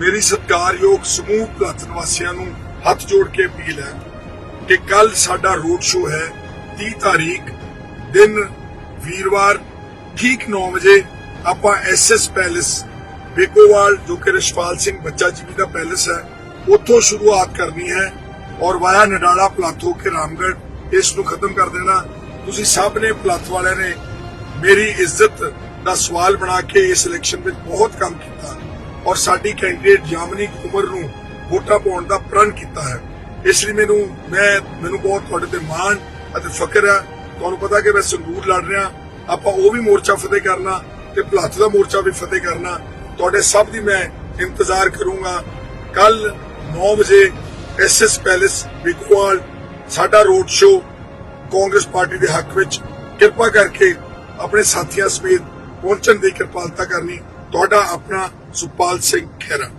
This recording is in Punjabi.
ਮੇਰੀ ਸਤਿਕਾਰਯੋਗ ਸਮੂਹ ਭਲੱਥ ਨਿਵਾਸੀਆਂ ਨੂੰ ਹੱਥ ਜੋੜ ਕੇ ਅਪੀਲ ਹੈ ਕਿ ਕੱਲ ਸਾਡਾ ਰੋਡ ਸ਼ੋਅ ਹੈ 30 ਤਾਰੀਖ, ਦਿਨ ਵੀਰਵਾਰ, ਠੀਕ 9 ਵਜੇ ਆਪਾਂ ਐਸਐਸ ਪੈਲੇਸ, ਬੇਕੋਵਾਲ, ਜੋ ਕਿ ਰਸ਼ਪਾਲ ਸਿੰਘ ਬੱਚਾ ਜੀ ਦਾ ਪੈਲੇਸ ਹੈ, ਉੱਥੋਂ ਸ਼ੁਰੂਆਤ ਕਰਨੀ ਹੈ ਔਰ ਵਾਇਆ ਨਡਾਲਾ ਪਲਾਥ ਹੋ ਕੇ ਰਾਮਗੜ ਇਸ ਨੂੰ ਖਤਮ ਕਰ ਦੇਣਾ। ਤੁਸੀਂ ਸਭ ਨੇ ਪਲਾਥ ਵਾਲਿਆਂ ਨੇ ਮੇਰੀ ਇੱਜ਼ਤ ਦਾ ਸਵਾਲ ਬਣਾ ਕੇ ਇਸ ਇਲੈਕਸ਼ਨ ਵਿੱਚ ਬਹੁਤ ਕੰਮ ਕੀਤਾ। ਔਰ ਸਾਡੀ ਕੈਂਡੀਡੇਟ ਜਾਮਨੀ ਕੁਮਰ ਨੂੰ ਵੋਟਾਂ ਪਾਉਣ ਦਾ ਪ੍ਰਣ ਕੀਤਾ ਹੈ। ਇਸ ਲਈ ਮੈਨੂੰ, ਮੈਂ, ਮੈਨੂੰ ਬਹੁਤ ਤੁਹਾਡੇ ਤੇ ਮਾਣ ਅਤੇ ਫਖਰ ਹੈ ਤੁਹਾਨੂੰ ਪਤਾ ਕਿ ਮੈਂ ਸੰਗਰੂਰ ਲੜ ਰਿਹਾ। ਆਪਾਂ ਉਹ ਵੀ ਮੋਰਚਾ ਫਤਿਹ ਕਰਨਾ ਤੇ ਭਲੱਥ ਦਾ ਮੋਰਚਾ ਵੀ ਫਤਿਹ ਕਰਨਾ। ਤੁਹਾਡੇ ਸਭ ਦੀ ਮੈਂ ਇੰਤਜ਼ਾਰ ਕਰੂੰਗਾ। ਕੱਲ 9 ਵਜੇ ਐਸਐਸ ਪੈਲੇਸ ਵਿਕਵਾਲ ਸਾਡਾ ਰੋਡ ਸ਼ੋ ਕਾਂਗਰਸ ਪਾਰਟੀ ਦੇ ਹੱਕ ਵਿੱਚ। ਕਿਰਪਾ ਕਰਕੇ ਆਪਣੇ ਸਾਥੀਆਂ ਸਮੇਤ ਪਹੁੰਚਣ ਦੀ ਕਿਰਪਾਲਤਾ ਕਰਨੀ। ਤੁਹਾਡਾ ਆਪਣਾ ਸੁਪਾਲ ਸਿੰਘ ਖਹਿਰਾ।